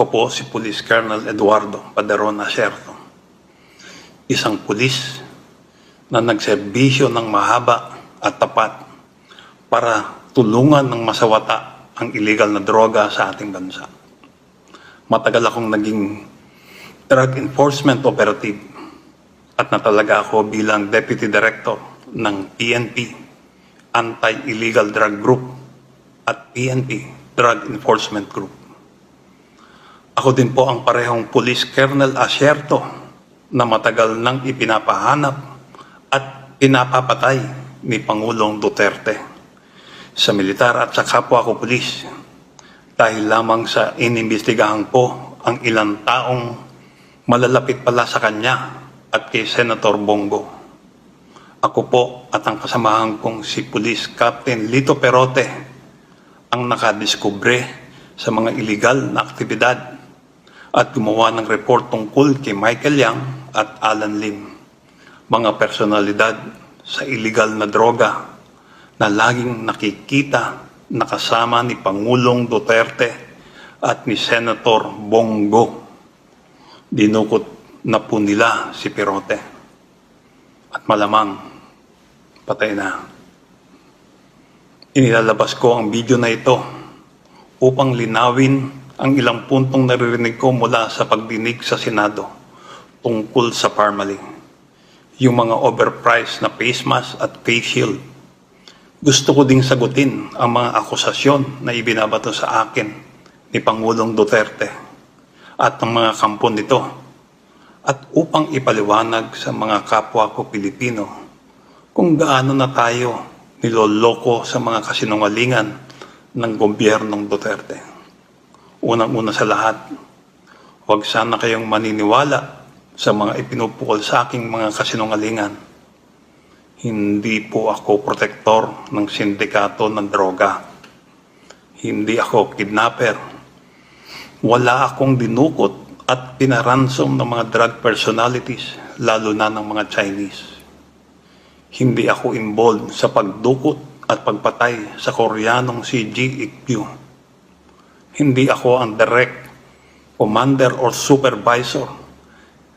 Ako po si Police Colonel Eduardo Paderona Sierto. Isang pulis na nagserbisyo ng mahaba at tapat para tulungan ng masawata ang illegal na droga sa ating bansa. Matagal akong naging drug enforcement operative at natalaga ako bilang Deputy Director ng PNP, Anti-Illegal Drug Group at PNP, Drug Enforcement Group. Ako din po ang parehong Police Colonel Asierto na matagal nang ipinapahanap at pinapapatay ni Pangulong Duterte sa militar at sa kapwa ko pulis dahil lamang sa inimbestigahan po ang ilang taong malalapit pala sa kanya at kay Senator Bongo. Ako po at ang kasamahan kong si Police Captain Lito Perote ang nakadiskubre sa mga illegal na aktibidad at gumawa ng report tungkol kay Michael Yang at Alan Lim, mga personalidad sa illegal na droga na laging nakikita nakasama ni Pangulong Duterte at ni Senator Bongo. Dinukot na po nila si Perote. At malamang, patay na. Inilalabas ko ang video na ito upang linawin ang ilang puntong naririnig ko mula sa pagdinig sa Senado tungkol sa Parmalee. Yung mga overpriced na face mask at face shield. Gusto ko ding sagutin ang mga akusasyon na ibinabato sa akin ni Pangulong Duterte at ng mga kampon nito at upang ipaliwanag sa mga kapwa ko Pilipino kung gaano na tayo niloloko sa mga kasinungalingan ng gobyernong Duterte. Unang-una sa lahat, huwag sana kayong maniniwala sa mga ipinupukol sa aking mga kasinungalingan. Hindi po ako protektor ng sindikato ng droga. Hindi ako kidnapper. Wala akong dinukot at pinaransom ng mga drug personalities, lalo na ng mga Chinese. Hindi ako involved sa pagdukot at pagpatay sa Koreanong si Ik-pyo. Hindi ako ang direct commander or supervisor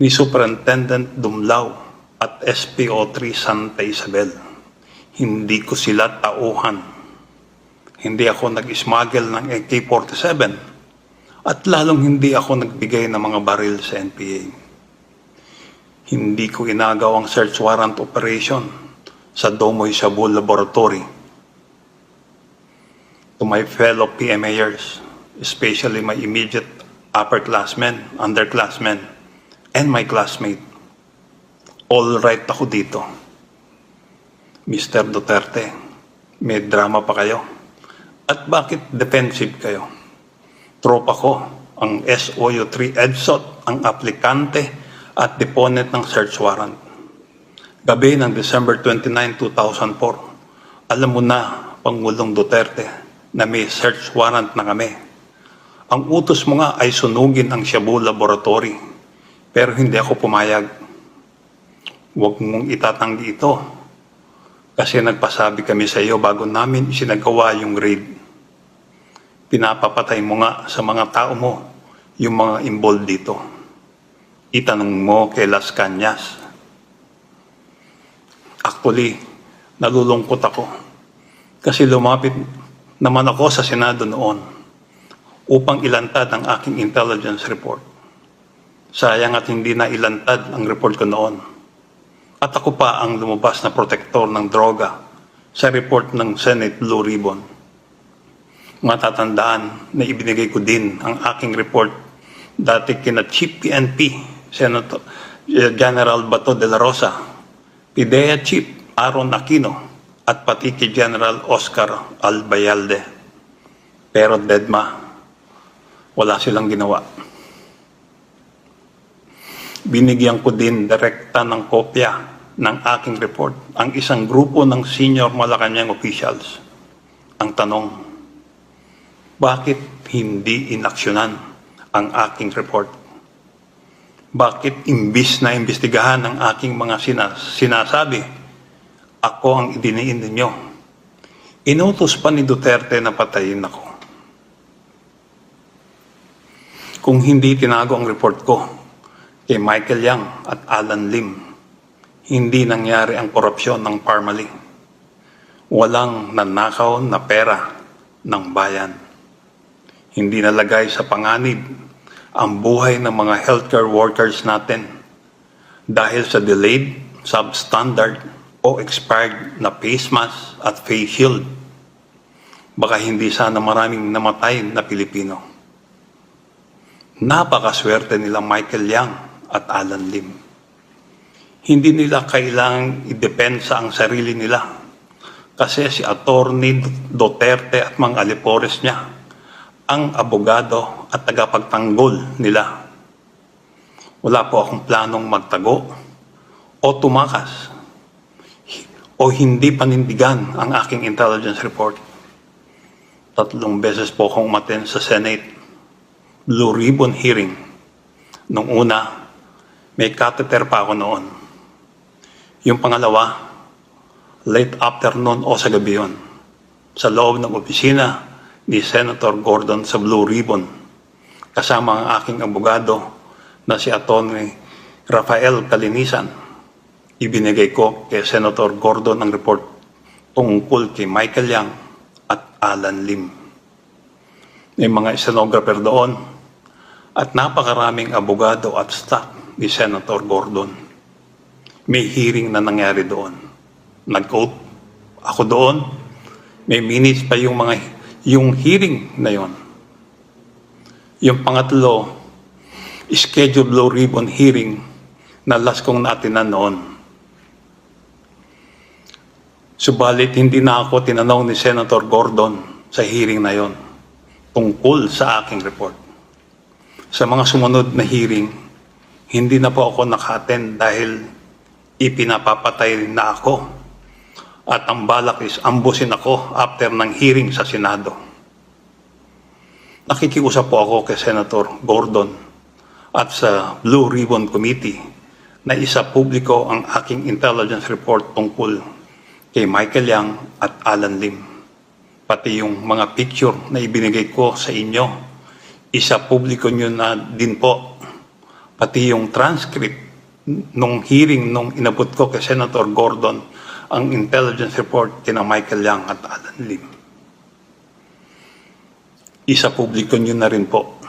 ni Superintendent Dumlao at SPO3 Santa Isabel. Hindi ko sila tauhan. Hindi ako nag-smuggle ng AK-47 at lalong hindi ako nagbigay ng mga baril sa NPA. Hindi ko inagaw ang search warrant operation sa Domoy Shabu Laboratory. To my fellow PMAers, especially my immediate upperclassmen, underclassmen, and my classmate, all right ako dito. Mr. Duterte, may drama pa kayo? At bakit defensive kayo? Tropa ko, ang SOU3 EDSOT, ang aplikante at deponent ng search warrant. Gabi ng December 29, 2004, alam mo na, Pangulong Duterte, na may search warrant na kami. Ang utos mo nga ay sunugin ang Shabu Laboratory, pero hindi ako pumayag. Huwag mong itatanggi ito, kasi nagpasabi kami sa iyo bago namin isinagawa yung raid pinapapatay mo nga sa mga tao mo yung mga involved dito. Itanong mo kay Las Cañas. Actually, nalulungkot ako kasi lumapit naman ako sa Senado noon upang ilantad ang aking intelligence report. Sayang at hindi na ilantad ang report ko noon. At ako pa ang lumabas na protektor ng droga sa report ng Senate Blue Ribbon matatandaan na ibinigay ko din ang aking report dati kina Chief PNP, Senator eh, General Bato de la Rosa, PIDEA Chief Aaron Aquino, at pati kay General Oscar Albayalde. Pero deadma, wala silang ginawa. Binigyan ko din direkta ng kopya ng aking report ang isang grupo ng senior Malacanang officials. Ang tanong, bakit hindi inaksyonan ang aking report? Bakit imbis na imbestigahan ang aking mga sinas sinasabi, ako ang idiniin ninyo? Inutos pa ni Duterte na patayin ako. Kung hindi tinago ang report ko kay Michael Yang at Alan Lim, hindi nangyari ang korupsyon ng Parmali. Walang nanakaw na pera ng bayan. Hindi nalagay sa panganib ang buhay ng mga healthcare workers natin dahil sa delayed, substandard o expired na face mask at face shield. Baka hindi sana maraming namatay na Pilipino. Napakaswerte nila Michael Yang at Alan Lim. Hindi nila kailangang idepensa ang sarili nila kasi si Attorney Duterte at mga alipores niya ang abogado at tagapagtanggol nila. Wala po akong planong magtago o tumakas o hindi panindigan ang aking intelligence report. Tatlong beses po akong umaten sa Senate Blue Ribbon hearing. Nung una, may catheter pa ako noon. Yung pangalawa, late afternoon o sa gabi yun, sa loob ng opisina ni Senator Gordon sa Blue Ribbon, kasama ang aking abogado na si Atty. Rafael Kalinisan. Ibinigay ko kay Senator Gordon ang report tungkol kay Michael Yang at Alan Lim. May mga stenographer doon at napakaraming abogado at staff ni Senator Gordon. May hearing na nangyari doon. Nag-oath ako doon. May minutes pa yung mga yung hearing na yon. Yung pangatlo, scheduled blue ribbon hearing na last kong natinan noon. Subalit hindi na ako tinanong ni Senator Gordon sa hearing na yon tungkol sa aking report. Sa mga sumunod na hearing, hindi na po ako naka-attend dahil ipinapapatay na ako. At ang balak is ambusin ako after ng hearing sa Senado. Nakikiusap po ako kay Senator Gordon at sa Blue Ribbon Committee na isa publiko ang aking intelligence report tungkol kay Michael Yang at Alan Lim. Pati yung mga picture na ibinigay ko sa inyo, isa publiko nyo na din po. Pati yung transcript nung hearing nung inabot ko kay Senator Gordon ang intelligence report kina Michael Yang at Alan Lim. Isa publiko nyo na rin po.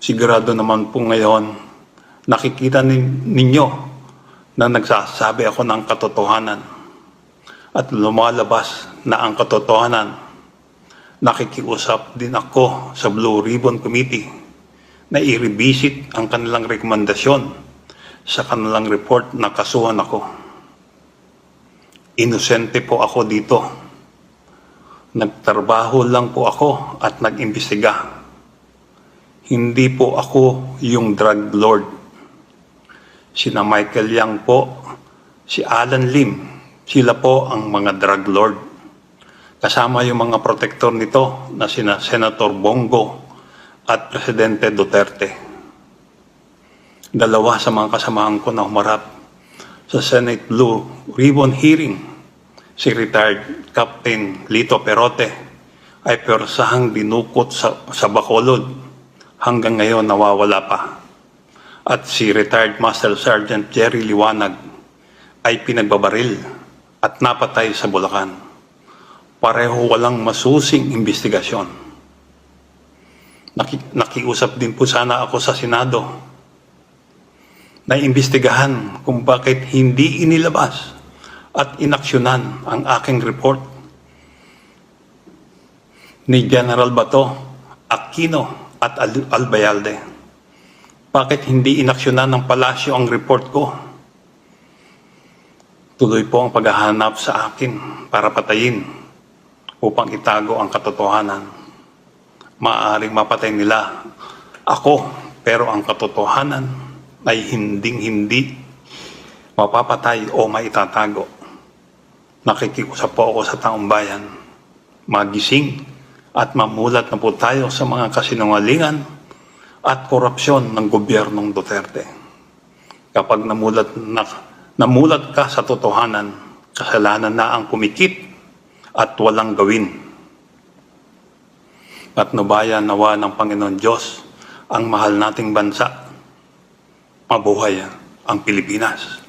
Sigurado naman po ngayon, nakikita nin- ninyo na nagsasabi ako ng katotohanan at lumalabas na ang katotohanan. Nakikiusap din ako sa Blue Ribbon Committee na i-revisit ang kanilang rekomendasyon sa kanilang report na kasuhan ako. Inosente po ako dito. Nagtrabaho lang po ako at nag-imbestiga. Hindi po ako yung drug lord. Sina Michael Yang po, si Alan Lim, sila po ang mga drug lord. Kasama yung mga protektor nito na sina Senator Bongo at Presidente Duterte. Dalawa sa mga kasamahan ko na humarap sa Senate Blue Ribbon hearing, si retired Captain Lito Perote ay persahang dinukot sa, sa Bacolod hanggang ngayon nawawala pa. At si retired Master Sergeant Jerry Liwanag ay pinagbabaril at napatay sa Bulacan. Pareho walang masusing investigasyon. Naki, nakiusap din po sana ako sa Senado na imbestigahan kung bakit hindi inilabas at inaksyonan ang aking report ni General Bato, Aquino at Al- Albayalde. Bakit hindi inaksyonan ng palasyo ang report ko? Tuloy po ang paghahanap sa akin para patayin upang itago ang katotohanan. Maaring mapatay nila ako, pero ang katotohanan ay hinding-hindi mapapatay o maitatago. Nakikiusap po ako sa taong bayan, magising at mamulat na po tayo sa mga kasinungalingan at korupsyon ng gobyernong Duterte. Kapag namulat, na, namulat ka sa totohanan, kasalanan na ang kumikit at walang gawin. At nabayan nawa ng Panginoon Diyos ang mahal nating bansa. Mabuhay ang Pilipinas.